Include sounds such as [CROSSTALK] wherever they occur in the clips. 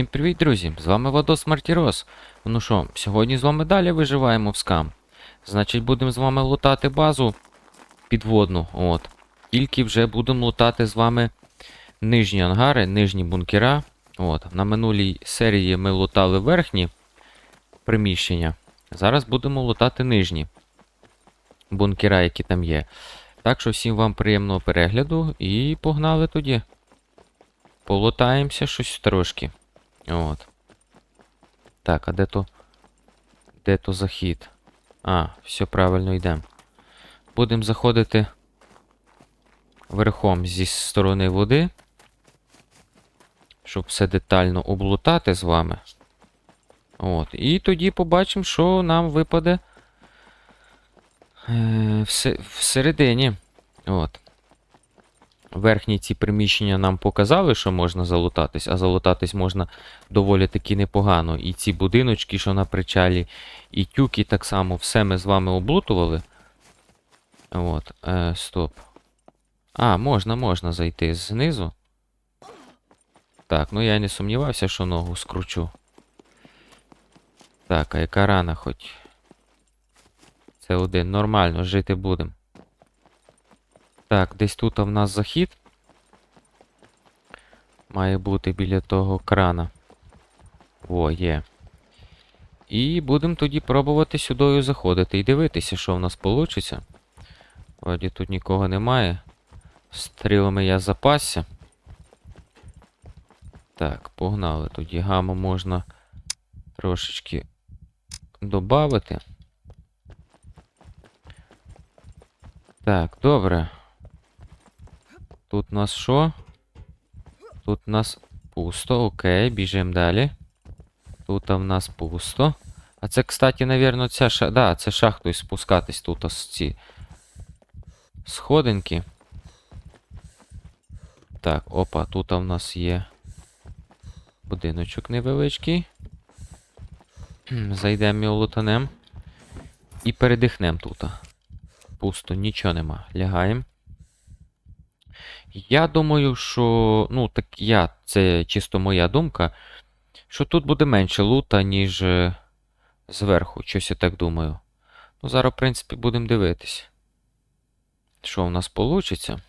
Всім привіт, друзі! З вами Владос Мартірос. Ну що, сьогодні з вами далі виживаємо в скам. Значить, будемо з вами лутати базу підводну. От. Тільки вже будемо лутати з вами нижні ангари, нижні бункера. От. На минулій серії ми лутали верхні приміщення. Зараз будемо лутати нижні бункера, які там є. Так що всім вам приємного перегляду і погнали тоді. Полутаємося щось трошки. От. Так, а де то. Де то захід? А, все правильно йдемо. Будемо заходити верхом зі сторони води. Щоб все детально облутати з вами. От. І тоді побачимо, що нам випаде е, все- всередині. От. Верхні ці приміщення нам показали, що можна залутатись, а залутатись можна доволі таки непогано. І ці будиночки, що на причалі, і тюки так само, все ми з вами облутували. От, е, стоп. А, можна, можна зайти знизу. Так, ну я не сумнівався, що ногу скручу. Так, а яка рана хоч? Це один. Нормально, жити будемо. Так, десь тут в нас захід. Має бути біля того крана. О, є. І будемо тоді пробувати сюдою заходити і дивитися, що в нас вийде. Вроді тут нікого немає. Стрілами я запасся. Так, погнали. Тоді гаму можна трошечки додати. Так, добре. Тут у нас що? Тут у нас пусто, окей, біжимо далі. Тут в нас пусто. А це, кстати, навірно, ця ша... Да, це шахтою спускатись тут ось ці сходинки. Так, опа, тут в нас є будиночок невеличкий. Зайдемо і лутанем. І передихнемо тут. Пусто, нічого нема. Лягаємо. Я думаю, що. Ну, так я, це чисто моя думка, що тут буде менше лута, ніж е, зверху. Щось я так думаю. Ну, зараз, в принципі, будемо дивитись. Що в нас вийде.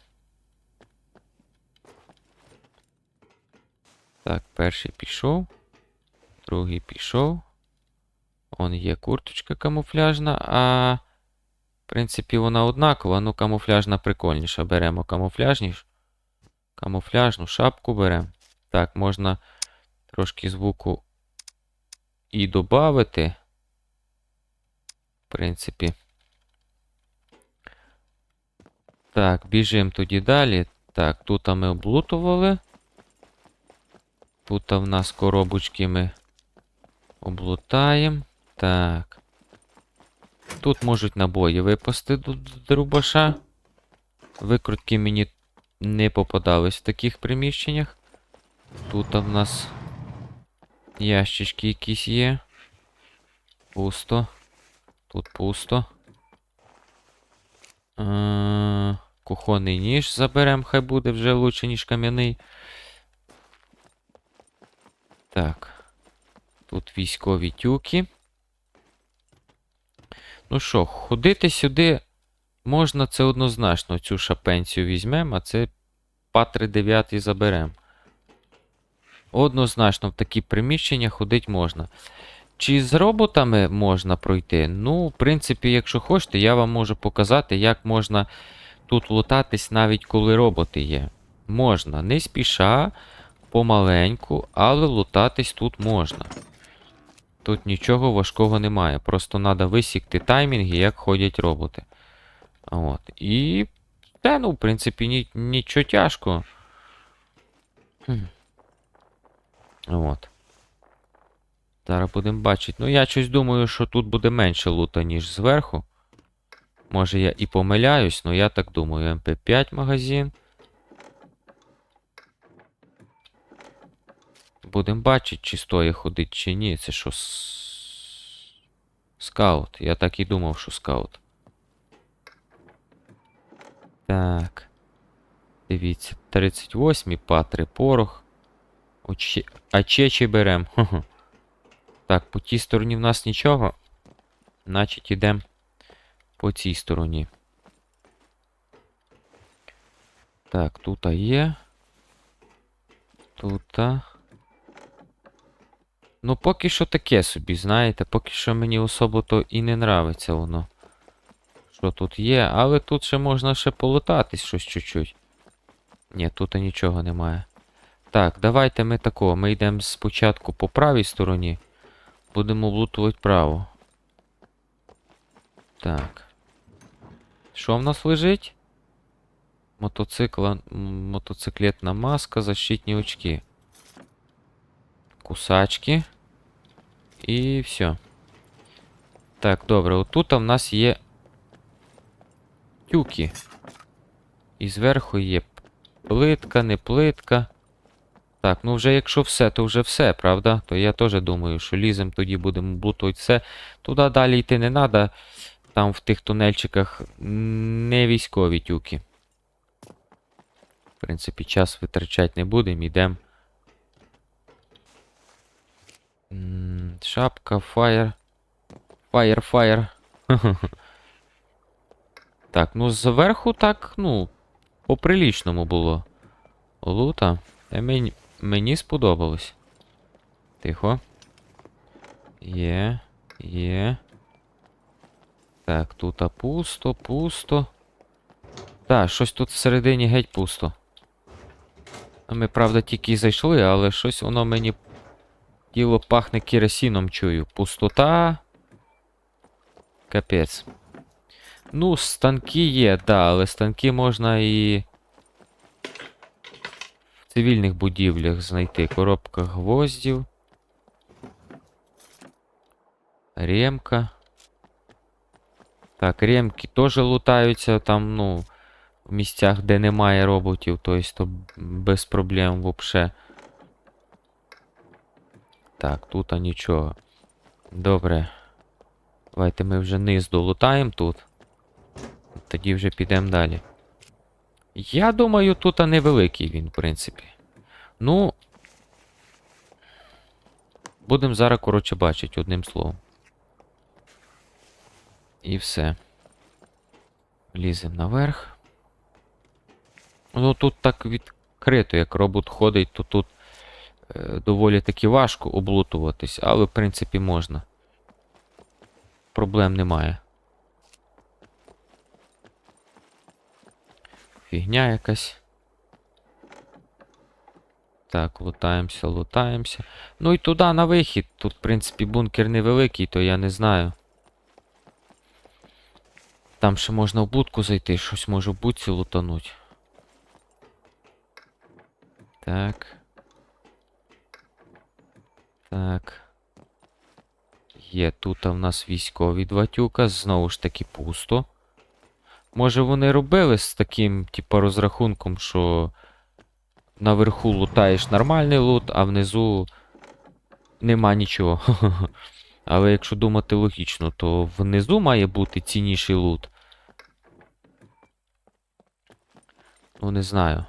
Так, перший пішов. Другий пішов. Он є курточка камуфляжна, а. В принципі, вона однакова, ну камуфляжна прикольніша. Беремо камуфляжніш. Камуфляжну шапку беремо. Так, можна трошки звуку і додати. В принципі. Так, біжимо тоді далі. Так, тут ми облутували. Тут в нас коробочки ми облутаємо. Так. Тут можуть набої випасти до дробаша. Викрутки мені не попадались в таких приміщеннях. Тут в нас ящички якісь є. Пусто. Тут пусто. Е, Кухонний ніж заберемо, хай буде вже лучше, ніж кам'яний. Так. Тут військові тюки. Ну що, ходити сюди можна, це однозначно. Цю шапенцію візьмемо, а це патри 9 заберемо. Однозначно, в такі приміщення ходити можна. Чи з роботами можна пройти? Ну, в принципі, якщо хочете, я вам можу показати, як можна тут лутатись, навіть коли роботи є. Можна, не спіша, помаленьку, але лутатись тут можна. Тут нічого важкого немає. Просто треба висікти таймінги, як ходять роботи. От. І. Та, ну, в принципі, ні, нічого тяжкого. Хм. От. Зараз будемо бачити. Ну, я щось думаю, що тут буде менше лута, ніж зверху. Може я і помиляюсь, але я так думаю. МП5 магазин. Будемо бачити, чи стоїть ходить, чи ні. Це що скаут. Я так і думав, що скаут. Так. Дивіться, 38 патри порох. Очі... А чечі берем. Так, по тій стороні в нас нічого. Значить, ідемо по цій стороні. Так, тут є. Тут. Ну, поки що таке собі, знаєте, поки що мені особо то і не нравиться воно. Що тут є, але тут ще можна ще полутатись щось чуть-чуть. Ні, тут нічого немає. Так, давайте ми такого. Ми йдемо спочатку по правій стороні. Будемо облутувати право. Так. Що в нас лежить? Мотоцикла... Мотоциклетна маска, защитні очки. Кусачки. І все. Так, добре, отут в нас є тюки. І зверху є плитка, не плитка. Так, ну вже якщо все, то вже все, правда? То я теж думаю, що лізем тоді будемо блутувати все. Туди далі йти не треба. Там в тих тунельчиках не військові тюки. В принципі, час витрачати не будемо, йдемо. Шапка, фаєр. Фаєр, фаєр. [LAUGHS] Так, ну зверху так, ну, по-прилічному було. Лута. Та мені, мені сподобалось. Тихо. Є, є. Так, тут пусто, пусто. Так, щось тут всередині геть пусто. Ми, правда, тільки зайшли, але щось воно мені діло пахне керосином чую. Пустота. Капець. Ну, станки є, да, але станки можна і в цивільних будівлях знайти. Коробка гвоздів. Ремка. Так, ремки теж лутаються там, ну, в місцях, де немає роботів, тобто то без проблем вообще. Так, тут а нічого. Добре. Давайте ми вже низ долутаємо тут. Тоді вже підемо далі. Я думаю, тут невеликий він, в принципі. Ну. Будемо зараз, коротше, бачити одним словом. І все. Ліземо наверх. Ну тут так відкрито, як робот ходить, то тут е, доволі таки важко облутуватись, але в принципі можна. Проблем немає. Фігня якась. Так, лутаємося, лутаємося. Ну і туди на вихід. Тут, в принципі, бункер невеликий, то я не знаю. Там ще можна в будку зайти, щось може в будці лутануть. Так. Так. Є тут в нас військові два тюка, знову ж таки пусто. Може вони робили з таким, типу, розрахунком, що наверху лутаєш нормальний лут, а внизу нема нічого. [LAUGHS] Але якщо думати логічно, то внизу має бути цінніший лут. Ну, не знаю.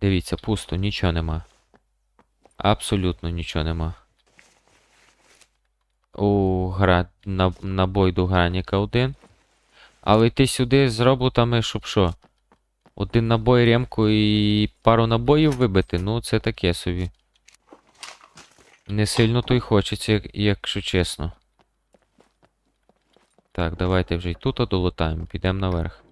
Дивіться, пусто, нічого нема. Абсолютно нічого нема. О, гра, на, набой до граніка один. Але йти сюди з роботами, щоб що? Один набой ремку і пару набоїв вибити, ну це таке собі. Не сильно то й хочеться, якщо чесно. Так, давайте вже й тут долутаємо, підемо наверх.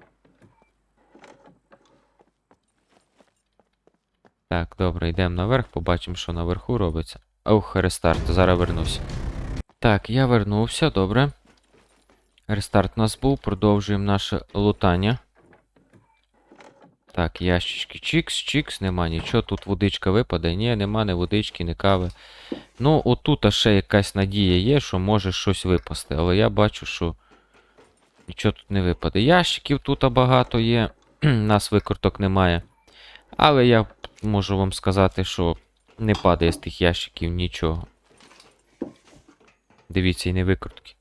Так, добре, йдемо наверх, побачимо, що наверху робиться. Ох, рестарт, зараз вернусь. Так, я вернувся, добре. Рестарт у нас був, продовжуємо наше лутання. Так, ящички чікс, чікс, нема нічого. Тут водичка випаде. Ні, нема ні водички, ні кави. Ну, отут ще якась надія є, що може щось випасти. Але я бачу, що нічого тут не випаде. Ящиків тут багато є. [CLEARS THROAT] Нас викруток немає. Але я можу вам сказати, що не падає з тих ящиків нічого. Дивіться, і не викрутки.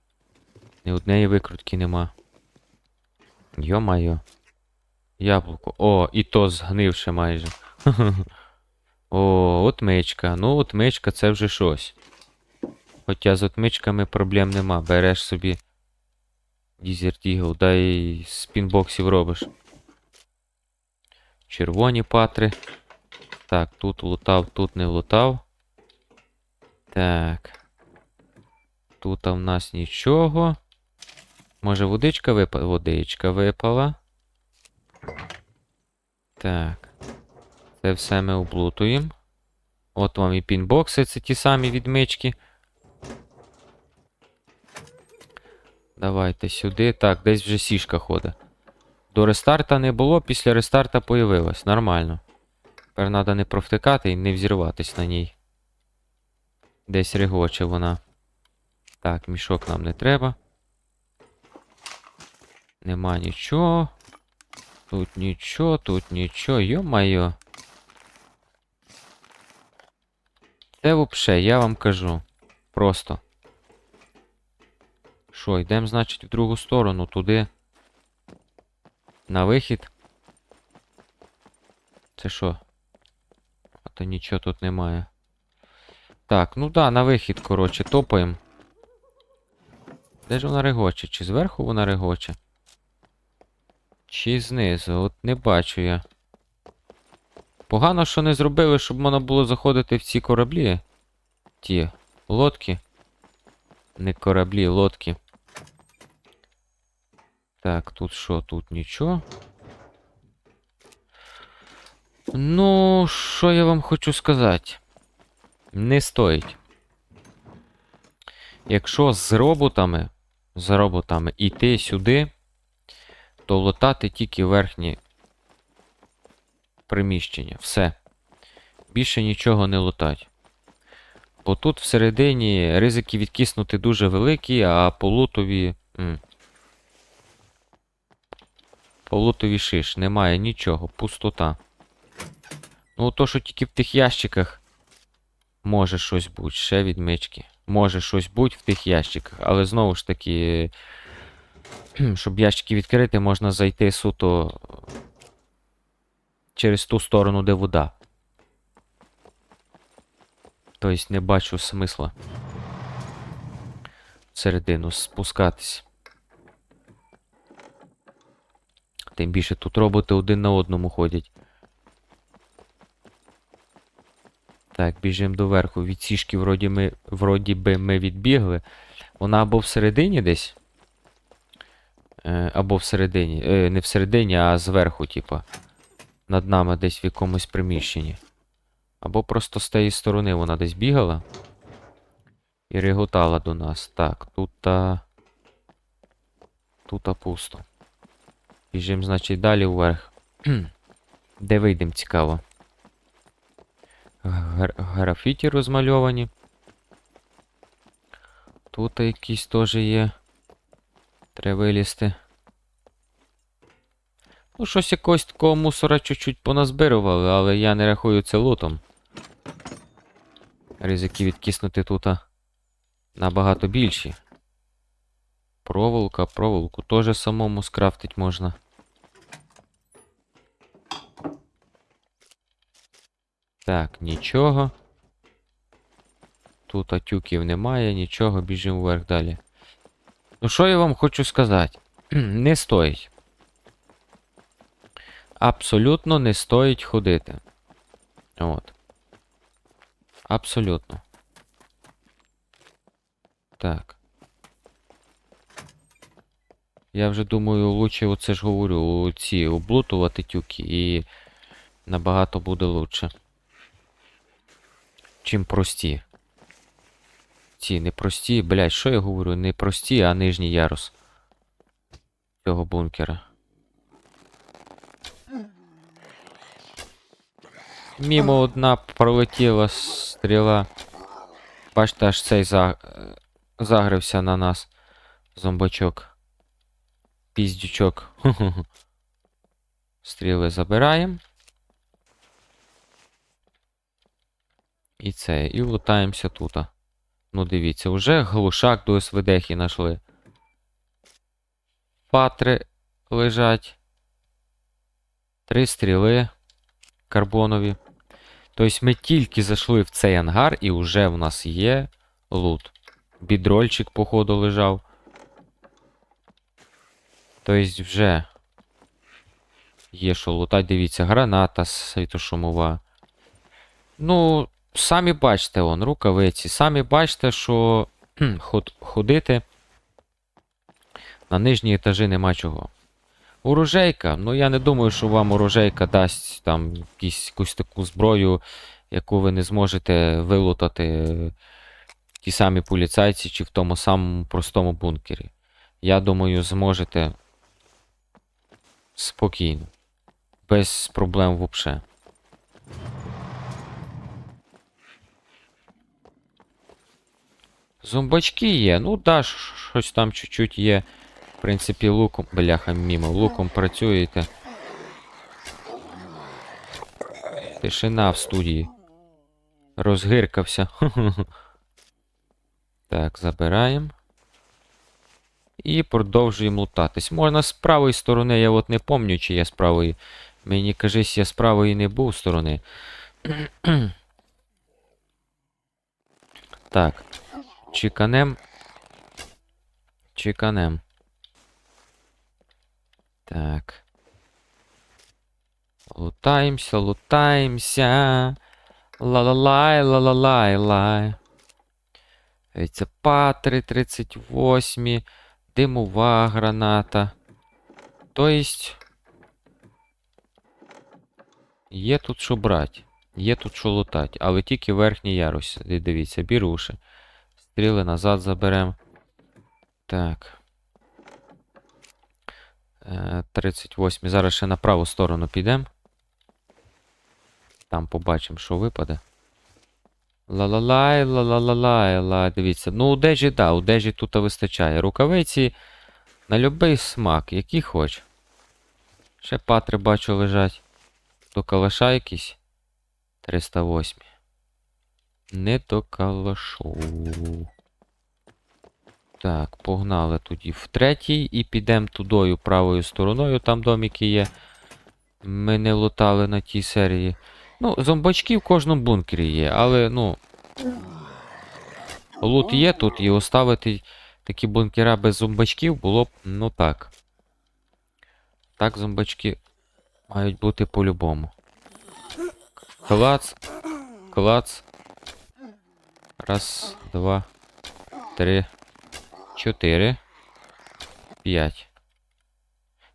Ні однієї викрутки нема. Йо-майо. Яблуко. О, і то згнивше майже. [LAUGHS] О, отмичка. Ну, отмичка це вже щось. Хоча з отмичками проблем нема. Береш собі Desert Eagle, да і з пінбоксів робиш. Червоні патри. Так, тут лутав, тут не лутав. Так. Тут в нас нічого. Може водичка випала? Водичка випала. Так. Це все ми облутуємо. От вам і пінбокси, це ті самі відмички. Давайте сюди. Так, десь вже сішка ходить. До рестарта не було, після рестарта появилась. Нормально. Тепер треба не провтикати і не взірватись на ній. Десь регоче вона. Так, мішок нам не треба. Нема нічого. Тут нічого, тут нічого, йо-майо. Це вообще, я вам кажу. Просто. Що, йдемо, значить, в другу сторону, туди. На вихід. Це що? А то нічого тут немає. Так, ну да, на вихід, коротше, топаємо. Де ж вона регоче? Чи зверху вона регоче? Чи знизу? От не бачу я. Погано, що не зробили, щоб можна було заходити в ці кораблі. Ті лодки. Не кораблі, лодки. Так, тут що? Тут нічого. Ну, що я вам хочу сказати? Не стоїть. Якщо з роботами, з роботами іти сюди, то лутати тільки верхні приміщення. Все. Більше нічого не лутать. Бо тут всередині ризики відкиснути дуже великі, а по лутові. м, По лутові шиш, немає нічого, пустота. Ну, то, що тільки в тих ящиках може щось бути, ще відмички. Може щось бути в тих ящиках, але знову ж таки, щоб ящики відкрити, можна зайти суто через ту сторону, де вода. Тобто не бачу смисла всередину спускатись. Тим більше тут роботи один на одному ходять. Так, біжимо доверху. Від сішки вроді, ми, вроді би ми відбігли. Вона або всередині десь. Е, або всередині. Е, не всередині, а зверху, типа. Над нами десь в якомусь приміщенні. Або просто з тієї сторони вона десь бігала. І реготала до нас. Так, тут. А... Тут а пусто. Біжимо, значить, далі вверх. [CLEARS THROAT] Де вийдемо, цікаво. Гра- Графіті розмальовані. Тут якісь теж є. Треба вилізти. Ну, щось якогось такого мусора чуть-чуть поназбирували, але я не рахую це лутом. Ризики відкиснути тут набагато більші. Проволока, проволоку теж самому скрафтить можна. Так, нічого. Тут атюків немає, нічого, біжимо вверх далі. Ну, що я вам хочу сказати? [CLEARS THROAT] не стоїть. Абсолютно не стоїть ходити. От. Абсолютно. Так. Я вже думаю, лучше оце ж говорю, ці облутувати тюки і набагато буде лучше. Чим прості. Ці не прості, блядь, що я говорю? Не прості, а нижній ярус цього бункера. Мімо одна пролетіла стріла. Бачите, аж цей за... загрився на нас. Зомбачок. Піздючок. [LAUGHS] Стріли забираємо. І це, і лутаємося тут. Ну, дивіться, вже глушак до СВДхи знайшли. Патри лежать. Три стріли карбонові. Тобто ми тільки зайшли в цей ангар, і вже в нас є лут. Бідрольчик, походу, лежав. Тобто вже є що лутать. Дивіться, граната світошумова. Ну, самі бачите, он, рукавиці. Самі бачите, що ходити на нижні етажі нема чого. Урожейка. Ну я не думаю, що вам урожейка дасть там якісь, якусь таку зброю, яку ви не зможете вилутати ті самі поліцайці чи в тому самому простому бункері. Я думаю, зможете спокійно. Без проблем взагалі. Зомбачки є. Ну да, щось там чуть-чуть є. В принципі, луком. Бляха, мімо, луком працюєте. Тишина в студії. Розгиркався. [LAUGHS] Так, забираємо. І продовжуємо лутатись. Можна з правої сторони, я от не пам'ятаю, чи я з правої. Мені кажись, я з правої не був сторони. [CLEARS THROAT] так. Чеканем. Чеканем. Так. Лутаємося, лутаємося. Ла-ла-лай, ла-ла-лай, лай. Це патри 38, димова граната. Тобто. Є тут що брати. Є тут що лутати, але тільки верхній ярус. Дивіться, біруші. Стріли назад заберемо. Так. Е, 38. Зараз ще на праву сторону підемо. Там побачимо, що випаде. Ла-ла-лай, ла-ла-ла-лай, ла. Дивіться. Ну, одежі, да, одежі тут вистачає. Рукавиці на любий смак, який хоч. Ще патри бачу лежать. До калаша якийсь. 308. Не до калашу. Так, погнали тоді в третій і підемо тудою правою стороною, там домики є. Ми не лутали на тій серії. Ну, зомбачки в кожному бункері є, але, ну. Лут є тут, і оставити такі бункера без зомбачків було б, ну так. Так, зомбачки мають бути по-любому. Клац. Клац. Раз, два, три, чотири, п'ять.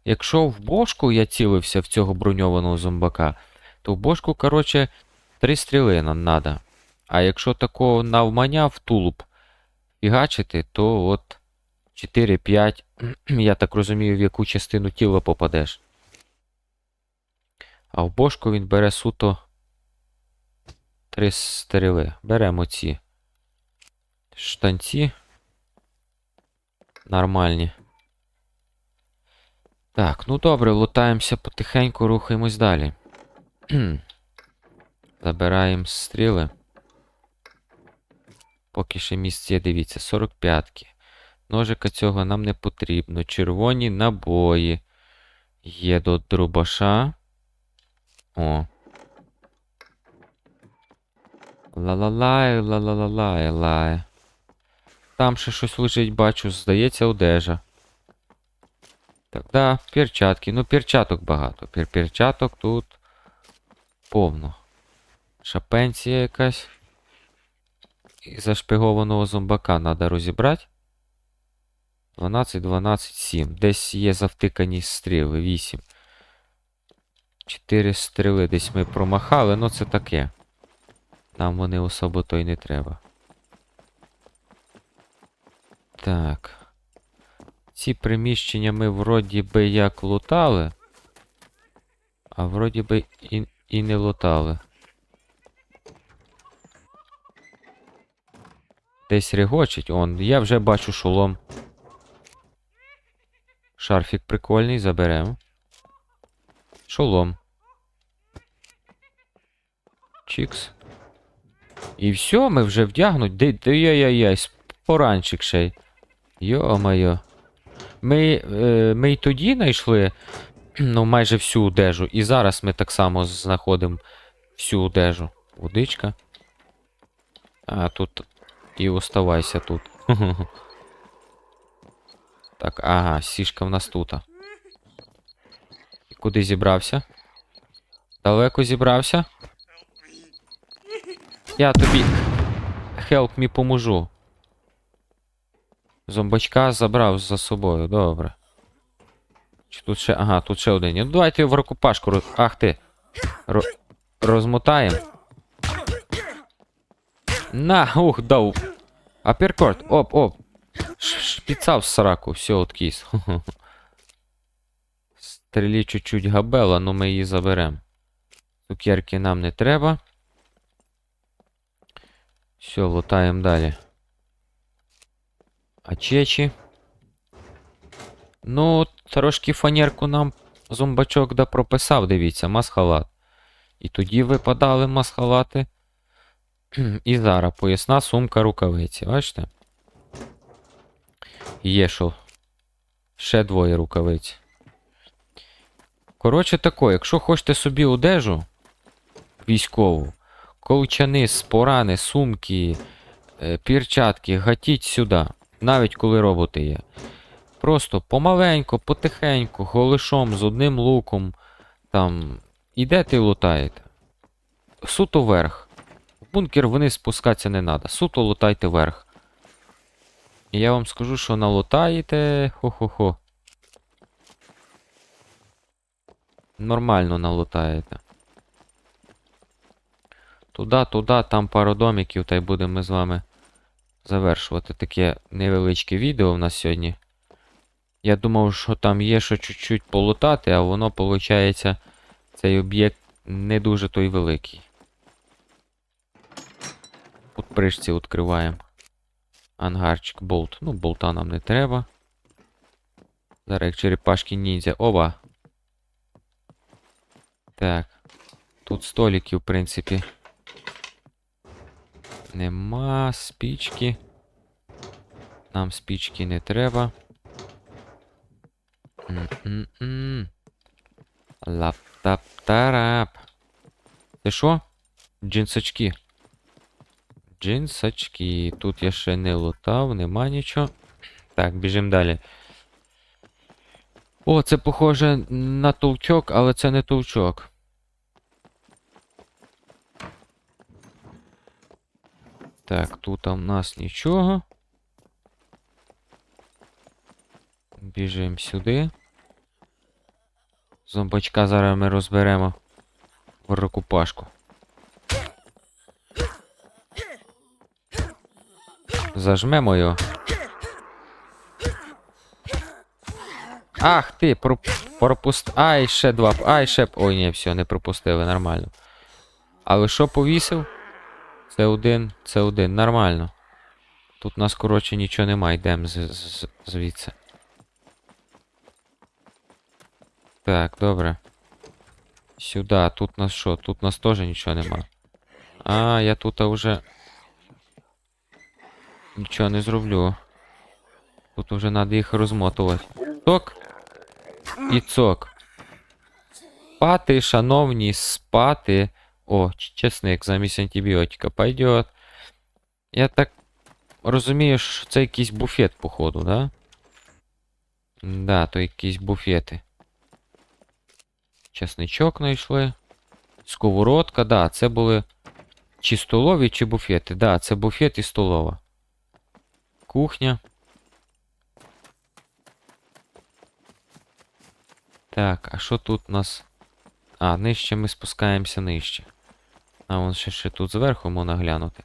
Якщо в бошку я цілився в цього броньованого зомбака, то в бошку, короче, три стріли нам надо. А якщо такого навмання в тулуб фігачити, то от 4-5, [CLEARS THROAT] я так розумію, в яку частину тіла попадеш. А в бошку він бере суто три стріли. Беремо ці штанці. Нормальні. Так, ну добре, лутаємося потихеньку, рухаємось далі. [CLEARS THROAT] Забираємо стріли. Поки ще місце є, дивіться, 45-ки. Ножика цього нам не потрібно. Червоні набої. Є до дробаша. О. Ла-ла-лай, ла-ла-ла-лай, лай. Там ще щось лежить, бачу, здається, одежа. Так, да, перчатки. Ну, перчаток багато. Пер перчаток тут повно. Шапенція якась. І зашпигованого зомбака треба розібрати. 12, 12, 7. Десь є завтикані стріли. 8. 4 стріли десь ми промахали, ну це таке. Нам вони особо то й не треба. Так. Ці приміщення ми вроді би як лутали, а вроді би і, і не лутали. Десь регочить. Он, я вже бачу шолом. Шарфік прикольний, заберемо. Шолом. Чікс. І все, ми вже вдягнуть. Де, де яй-яй-яй, поранчик ще й. Йо-моє. Ми, е, ми й тоді знайшли ну, майже всю одежу. І зараз ми так само знаходимо всю одежу. Водичка. А, тут і оставайся тут. [LAUGHS] Так, ага, сішка в нас тут. Куди зібрався? Далеко зібрався? Я тобі. Help me поможу. Зомбачка забрав за собою, добре. Чи тут ще. Ага, тут ще один. Ну давайте в рукопашку роз... Ах ти. Ро... Розмотаємо. На, ух, дав. Аперкорт, оп, оп. Шпіцав сраку, все, откіс. [LAUGHS] Стрілі чуть-чуть габела, но ми її заберемо. Цукерки нам не треба. Все, лутаємо далі. А чечі. Ну, трошки фанерку нам зомбачок да прописав, дивіться, масхалат. І тоді випадали масхалати. [CLEARS THROAT] І зараз поясна сумка рукавиці, бачите? Є що. Ще двоє рукавиць. Коротше тако, якщо хочете собі одежу військову, ковчани, спорани, сумки, е, перчатки, гатіть сюди, навіть коли роботи є. Просто помаленько, потихеньку, голишом, з одним луком. Там. Ідете і лутаєте. Суто вверх. В бункер вниз спускатися не треба. Суто лутайте вверх. І я вам скажу, що налутаєте. Хо-хо-хо. Нормально налутаєте. Туди, туди, там пару домиків, та й будемо ми з вами завершувати таке невеличке відео в нас сьогодні. Я думав, що там є що чуть-чуть полутати, а воно, виходить, цей об'єкт не дуже той великий. Тут пришці відкриваємо. Ангарчик, болт. Ну, болта нам не треба. Зараз як черепашки ніндзя. Оба. Так. Тут столиків, в принципі. Нема спічки. Нам спічки не треба. Лап-тап-тарап. Це що? Джинсачки. Джинсачки. Тут я ще не лутав, нема нічого. Так, біжимо далі. О, це похоже на товчок, але це не товчок. Так, тут у нас нічого. Біжимо сюди. Зомбачка зараз ми розберемо в рукопашку. Зажмемо його. Ах ти, про... пропуст. Ай, ще два. Ай, ще. Ой, ні, все, не пропустили, нормально. Але що повісив? Це один, це один, нормально. Тут у нас, коротше, нічого немає, йдемо з- з- звідси. Так, добре. Сюди, тут у нас що? Тут у нас теж нічого нема. А, я тут уже. Нічого не зроблю. Тут вже треба їх розмотувати. Цок. І цок. Спати, шановні, спати. О, чесник замість антибіотика пойдет. Я так розумію, що це якийсь буфет, походу, да? Да, то якісь буфети. Чесничок знайшли. Сковородка, да, це були чи столові, чи буфети. Да, це буфет і столова. Кухня. Так, а що тут у нас? А, нижче ми спускаємося нижче. А вон ще, ще тут зверху можна глянути.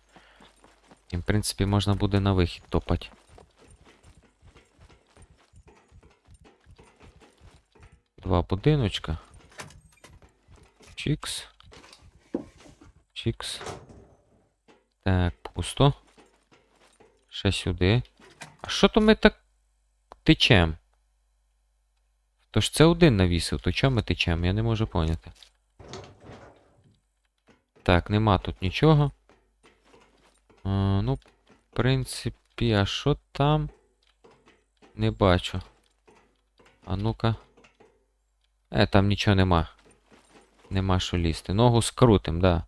І, в принципі, можна буде на вихід топати. Два будиночка. Чікс. Чікс. Так, пусто. Ще сюди. А що то ми так течем? Тож це один навісив, то чому ми течем? Я не можу поняти. Так, нема тут нічого. А, ну, в принципі, а що там? Не бачу. А ну-ка. Е, там нічого нема. Нема що лізти. Ногу скрутим, да.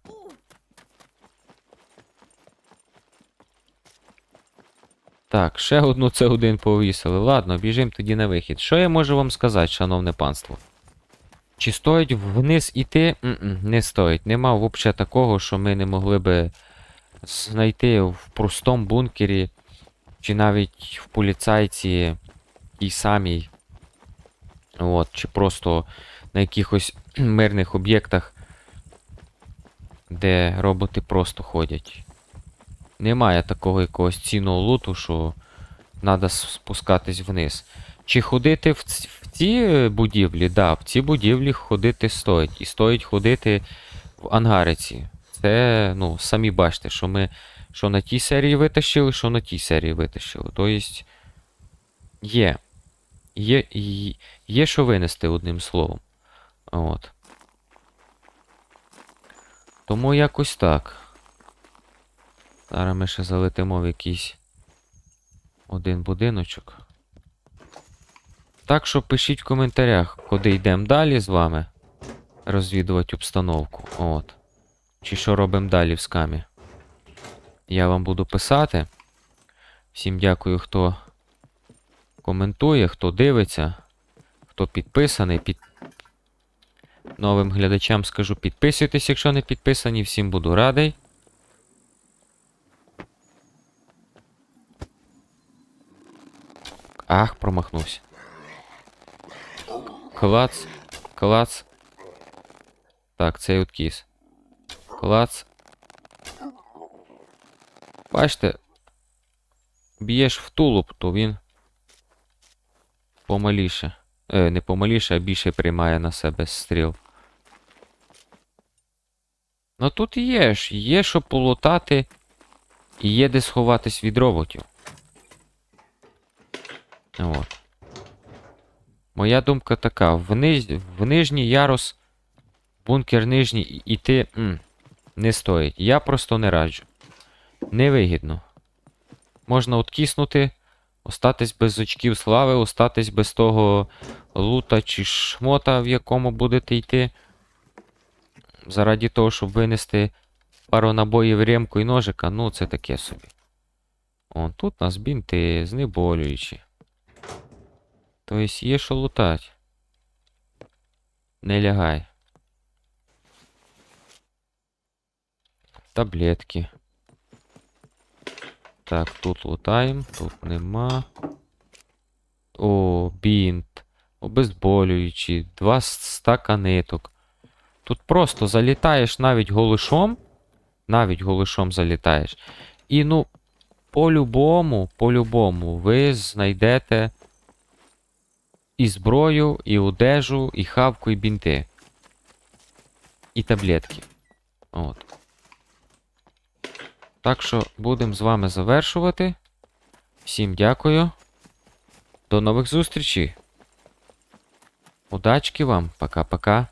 Так, ще одну це один повісили. Ладно, біжимо тоді на вихід. Що я можу вам сказати, шановне панство? Чи стоїть вниз іти? М-м, не стоїть. Нема взагалі такого, що ми не могли би знайти в простому бункері, чи навіть в поліцайці тій самій. От, чи просто на якихось [CLEARS THROAT] мирних об'єктах, де роботи просто ходять. Немає такого якогось цінного луту, що треба спускатись вниз. Чи ходити в ці будівлі? Да, в ці будівлі ходити стоїть. І стоїть ходити в ангариці. Це, ну, самі бачите, що ми що на тій серії витащили, що на тій серії витащили. Тобто є. Є, є, є що винести одним словом. От. Тому якось так. Зараз ми ще залетимо в якийсь один будиночок. Так що пишіть в коментарях, куди йдемо далі з вами розвідувати обстановку. От. Чи що робимо далі в скамі. Я вам буду писати. Всім дякую, хто коментує, хто дивиться, хто підписаний. Під... Новим глядачам скажу підписуйтесь, якщо не підписані. Всім буду радий. Ах, промахнувся. Клац. Клац. Так, цей от кіс. Клац. Бачите, б'єш в тулуб, то він помаліше. Е, не помаліше, а більше приймає на себе стріл. Ну тут є ж, є що полутати, і є де сховатись від роботів. От. Моя думка така: в, ниж... в нижній ярус, бункер нижній іти м, не стоїть. Я просто не раджу. Невигідно. Можна откиснути, остатись без очків слави, остатись без того лута чи шмота, в якому будете йти. Заради того, щоб винести пару набоїв ремку і ножика, ну це таке собі. О, тут у нас бінти знеболюючі. Тобто є що лутать. Не лягай. Таблетки. Так, тут лутаємо, тут нема. О, бінт. Обезболюючі. Два стака ниток. Тут просто залітаєш навіть голишом. Навіть голишом залітаєш. І ну, по-любому, по-любому, ви знайдете і зброю, і одежу, і хавку, і бінти. І таблетки. От. Так що будемо з вами завершувати. Всім дякую. До нових зустрічей. Удачки вам. Пока-пока.